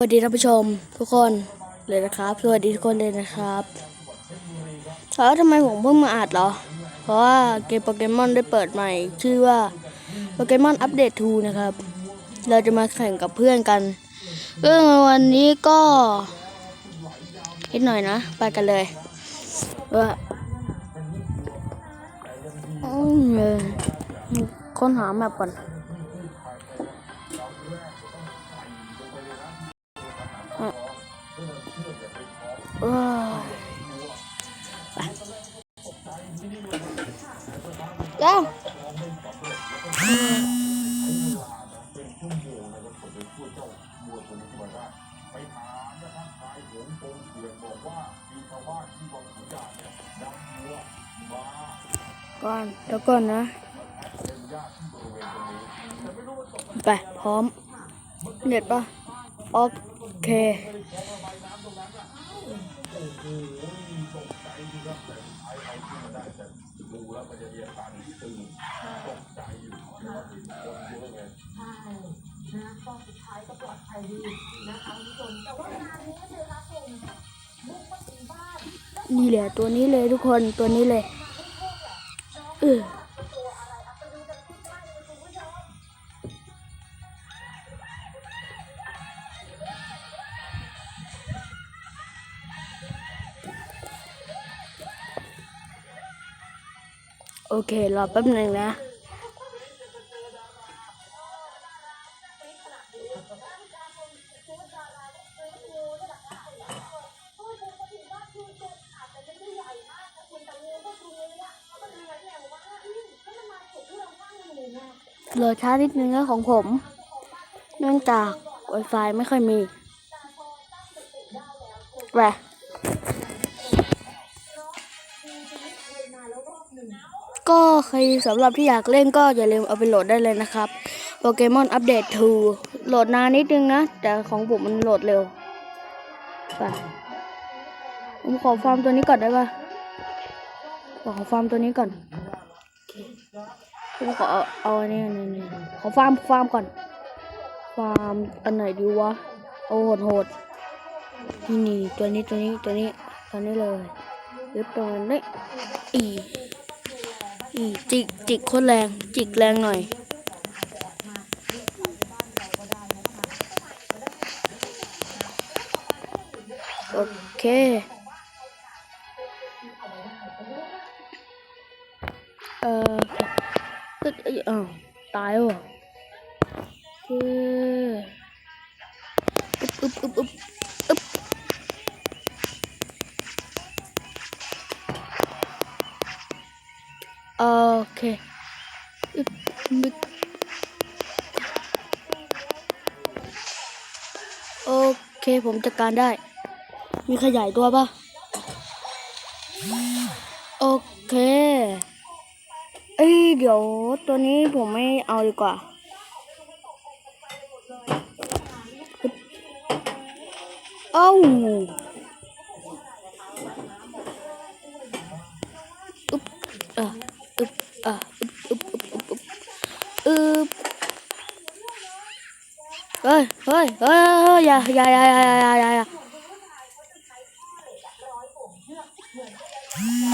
สวัสดีท่านผู้ชมทุกคนเลยนะครับ สวัสดีทุกคนเลยนะครับแล้วทำไมผมเพิ่งมาอัดเหรอ เพราะว่าเกมโปเกมอนได้เปิดใหม่ ชื่อว่าโปเกมอนอัปเดต2นะครับ เราจะมาแข่งกับเพื่อนกันซึ่องวันนี้ก็นิดหน่อยนะ ไปกันเลยว่าค้นหาแมปก่อน เอ้ยไปเร็วก่อนเดี๋ยวก่อนนะ ไป พร้อมเน็ตปะโอ เคนี่แหละตัวนี้เลยทุกคนตัวนี้เลยเออ โอเค รอแป๊บหนึ่งนะรอช้านิดนึงนะของผม เนื่องจาก Wi-Fi ไม่ค่อยมีแหว ก็ใครสำหรับที่อยากเล่นก็อย่าลืมเอาไปโหลดได้เลยนะครับโปเกมอนอัปเดต2โหลดนานนิดนึงนะ แต่ของผมมันโหลดเร็วไปผมขอฟาร์มตัวนี้ก่อนได้ปะขอฟาร์มตัวนี้ก่อนผมขอเอาเอาอันนี้อันนี้อันนี้ขอฟาร์มฟาร์มก่อน ฟาร์มอันไหนดีวะเอาโหดโหดนี่นี่ตัวนี้ตัวนี้ตัวนี้ตัวนี้เลยยึดตรงนี้อี จิกจิกโคตรแรง จิกแรงหน่อย โอเคเออตึ๊ดเอ้ยอ้าวตายวเหรอโอเคอึ๊บอึ๊บอึ๊บอึ๊บอึ๊บ เคอึ๊บอึ๊บโอเคผมจัดการได้ มีขยายตัวปะโอเค เอ้ยเดี๋ยวตัวนี้ผมไม่เอาดีกว่าเอ้าอึ๊บอะอึ๊บอะอึ๊บอึ๊บอึ๊บอึ๊บอึ๊บอึ๊บ เฮ้ยเฮ้ยเฮ้ยเฮ้ยอย่าอย่าอย่าอย่าอย่าอย่าอย่า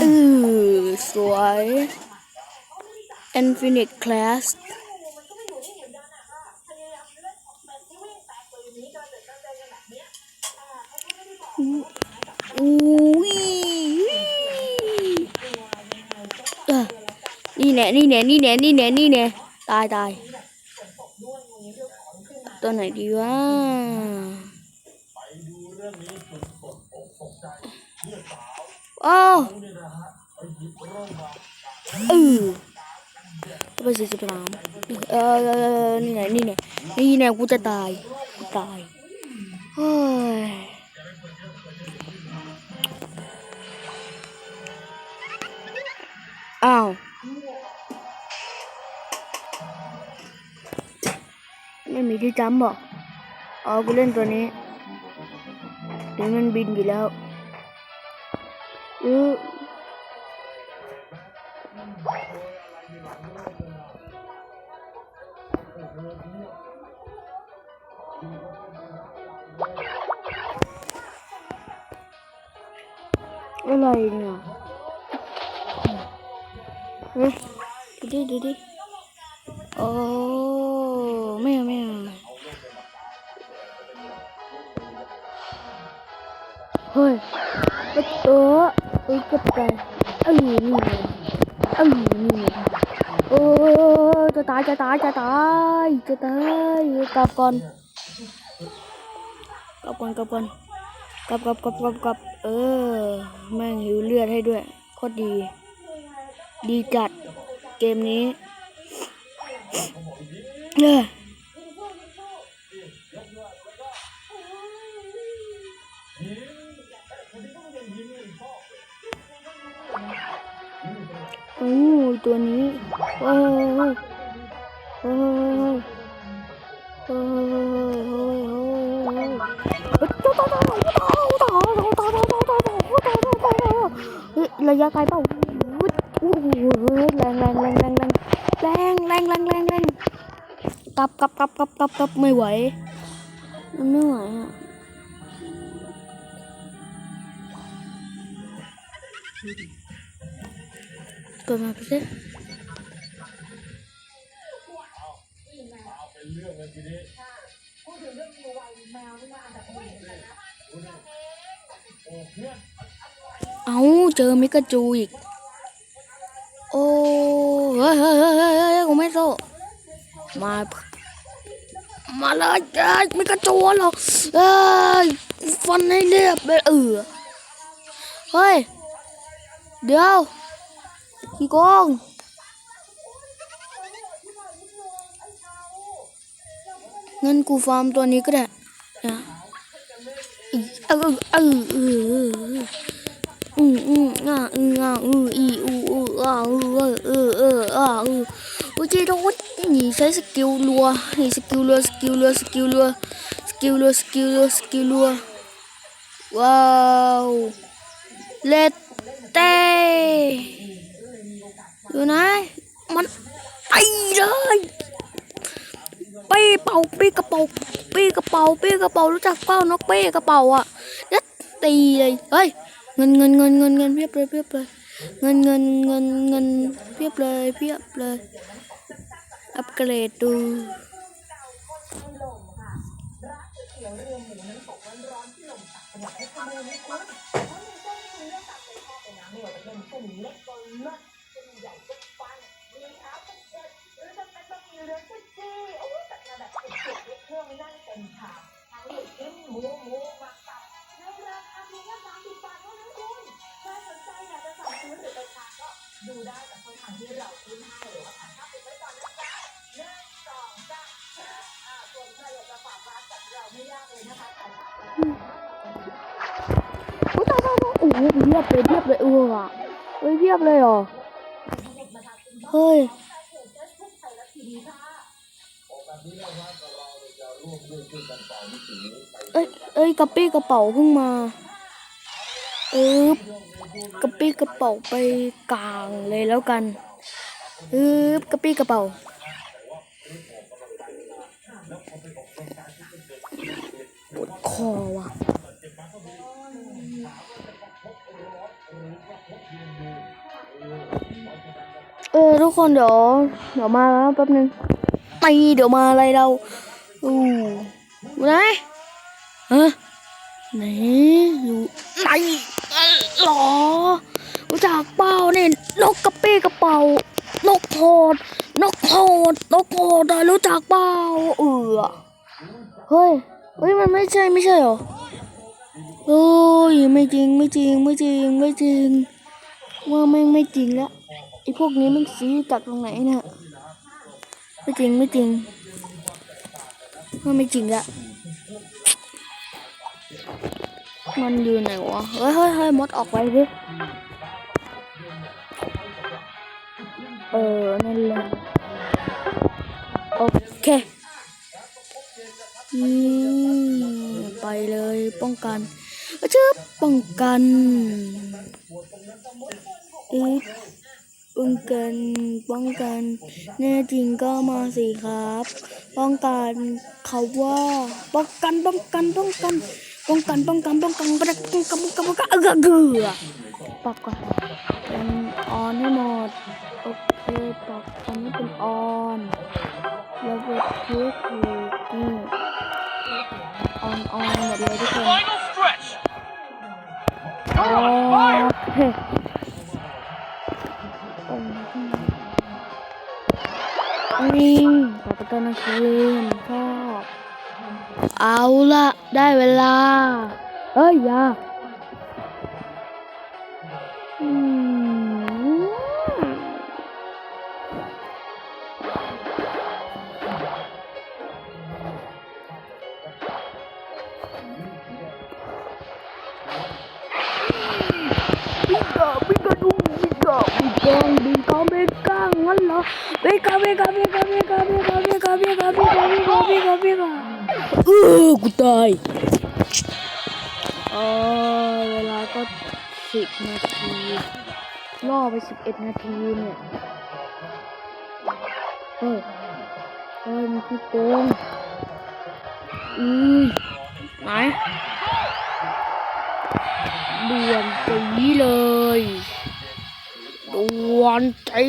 อือสวย Infinite Class อุ้ยนี่แน่นี่แน่นี่แน่นี่แน่นี่แน่ตายตาย ตัวไหนดีวะอ้าวเออไปสี่สิบสามเออเออเออนี่ไงนี่ไงนี่ไงกูจะตายกูตายเฮ้ยอ้าว ไม่มีที่จำบอกเอากูเล่นตัวนี้เดี๋ยวมันบินอยู่แล้วอืออะไรเนี่ยเฮ้ยดีดีดีดิโอ้ เออกับใจเออนี่เออนี่โอ้จะตายจะตายจะตายจะตายกลับก่อนกลับก่อนกลับก่อนกลับกลับกลับกลับกลับเออแม่งหิวเลือดให้ด้วยโคตรดี ดีจัดเกมนี้เออโอ้ย ตัวนี้ โอ้ยโอ้ยโอ้ยโอ้ยโอ้ยเฮ้ยระยะไกลเปล่าโอ้โหแรงแรงแรงแรงแรงแรงแรงแรงแรงแรงกลับกลับกลับกลับกลับกลับไม่ไหว มันไม่ไหวอะ กดมาไปสิเอาเจอมิกาจูอีก โอ้เฮ้ยเฮ้ยเฮ้ยเฮ้ยเฮ้ยกูไม่โซมา มาเลยเอ้ยมิกาจูหรอเอ้ยฟันให้เรียบเลยเออเฮ้ย เดี๋ยว ขี้โกงงั้นกูฟาร์มตัวนี้ก็ได้นะเออเออเออเอออืมอืมอ่าอืมอ่าอืออีอูอูอ่าอือเออเออเอออ่าอือโอ้ยโดนนี่ใช้สกิลรัวนี่สกิลรัวสกิลรัวสกิลรัวสกิลรัวสกิลรัวสกิลรัวว้าวเลตเต้ อยู่ไหนมันไปเลยเป้เป่าเป้กระเป๋าเป้กระเป๋าเป้กระเป๋ารู้จักเป้านกเป้กระเป๋าอะยัดตีเลยเฮ้ยเงินเงินเงินเงินเงินเพียบเลยเพียบเลยเงินเงินเงินเงินเพียบเลยเพียบเลย อัปเกรดดู ช่วงนั่นเป็นขาวทั้งลูกชิ้นหมูหมูมาตัดในราคาเพียงแค่สามสิบบาทเท่านั้นคุณใครสนใจอยากจะสั่งซื้อหรือไปทานก็ดูได้กับคนทางที่เราคุ้นให้หรือว่าถ่ายภาพติดไว้ก่อนนะจ๊ะหนึ่งสองสามอ่าส่วนใครอยากจะฝากร้านกับเราไม่ยากเลยนะคะข่ายภาพกัเราอุ้ยตายตายโอ้โหเพียบเลยเพียบเลยออว่ะเฮ้ยเพียบเลยเหรอเฮ้ย เอ้ยเอ้ยกระปี้กระเป๋าเพิ่งมาเอ๊บกระปี้กระเป๋าไปกลางเลยแล้วกันเอ๊บกระปี้กระเป๋าปวดคอว่ะเออทุกคนเดี๋ยวเดี๋ยวมาแล้วแป๊บนึง ตีเดี๋ยวมาอะไรเราอู้ไหนฮะไหนอยู่ไหนหรอรู้จักเปล่าเนี่ยนกกระเป้กระเป๋านกโหดนกโหดนกโหดอะรู้จักเปล่าเออเฮ้ยเฮ้ยมันไม่ใช่ไม่ใช่เหรอเฮ้ยไม่จริงไม่จริงไม่จริงไม่จริงว่าแม่งไม่จริงล้วไอ้พวกนี้มันซื้อจากตรงไหนเนี่ย ไม่จริงไม่จริงไม่จริงละมันอยู่ไหนวะ เฮ้ยเฮ้ยเฮ้ยมดออกไปดิ เออ นั่นแหละ โอเค อืม ไปเลยป้องกันชื่อป้องกันอีก ป้องกันป้องกัน แน่จริงก็มาสิครับ ป้องกันเขาว่าป้องกันป้องกันป้องกันป้องกันป้องกันป้องกันป้องกันป้องกันป้องกันป้องกันเออเกือปรับก่อนเป็นออนให้หมดโอเคปรับตอนนี้เป็นออนแล้วกดคลิกถูกนี่ออนออนหมดเลยทุกคนโอ Fire. เค ยนี่ปรับตอนกลางคืนชอบเอาละได้เวลา เอ้ยอย่าอืมบิกาบิกาดูบิกาบิกาบิกาบิกางั้นเหรอบิกาบิกาบิกา เออกูตายเออเวลาก็สิบนาทีล่อไปสิบเอ็ดนาทีเนี่ยเฮ้ยเฮ้ยมีที่โกงอือไหนด่วนจีเลยด่วนจี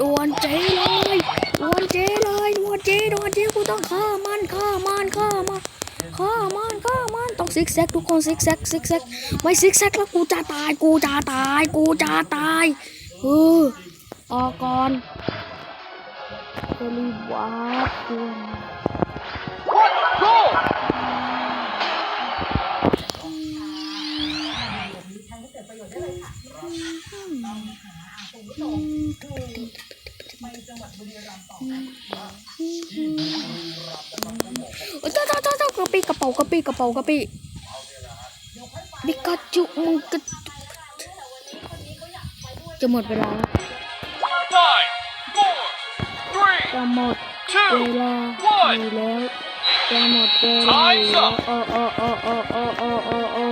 ดวนจีเลยดวนจีเลยดวนจีด่วนจีกูต้องฆ่ามันฆ่ามันฆ่ามันฆ่ามันฆ่ามันต้องซิกแซกทุกคนซิกแซกซิกแซกไม่ซิกแซกแล้วกูจะตายกูจะตายกูจะตายเออออกก่อนเรีบวารตัว เอ้ยเจ้าเจ้าเจ้าเจ้ากระปี้กระเป๋ากระปี้กระเป๋ากระปี้บิกาจูมึงกระจะหมดเวลาแล้วจะหมดเวลาอยู่แล้วจะหมดเวลาอยู่แล้วโอ้โอ้โอ้โอ้โอ้โอ้โอ้โอ้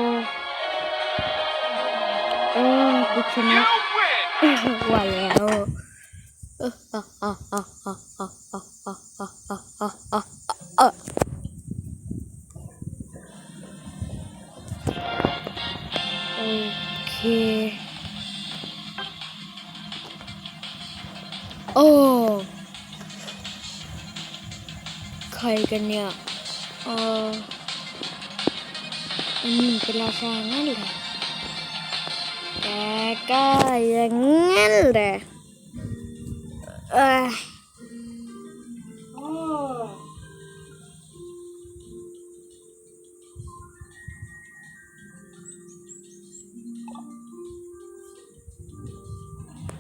เออกูชนะ you win. ว่าแล้ว โอเค โอ้ ใครกันเนี่ยเอออันนี้เป็นราชางั้นเหรอแต่ก็อย่างงั้นแหละ Uh. Oh.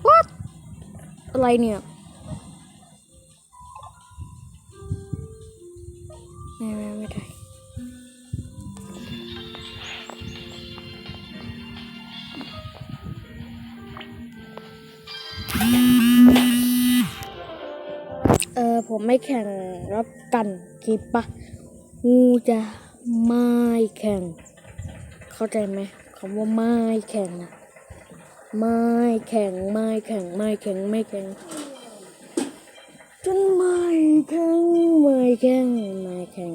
What? Lighting up. ไม่แข่งรับกันคิดปะงูจะไม่แข่ง เข้าใจไหมคำว่าไม่แข่งนะไม่แข่งไม่แข่งไม่แข่งไม่แข่งจนไม่แข่งไม่แข่งไม่แข่ง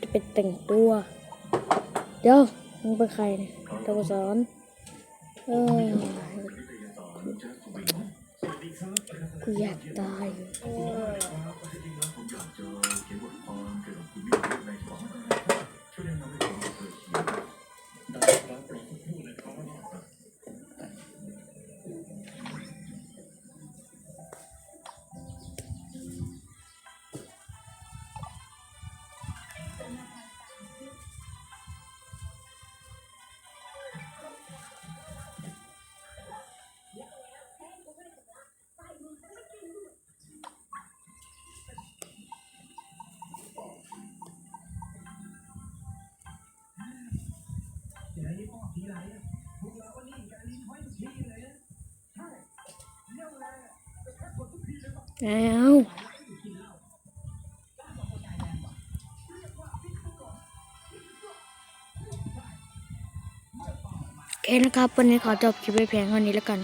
จะเป็นแต่งตัว เดี๋ยวมึงเป็นใครเนี่ย ตะกสอนเออกูอยากตาย สีไหพวกเราก็นี่กันนี่ไว้ทุทีเลยใช่เรื่องอรจะแค่คนทุกทีะแล้วโอเนครับ วันนี้ขอจบคลิปไปเพียงเท่านี้แล้วกัน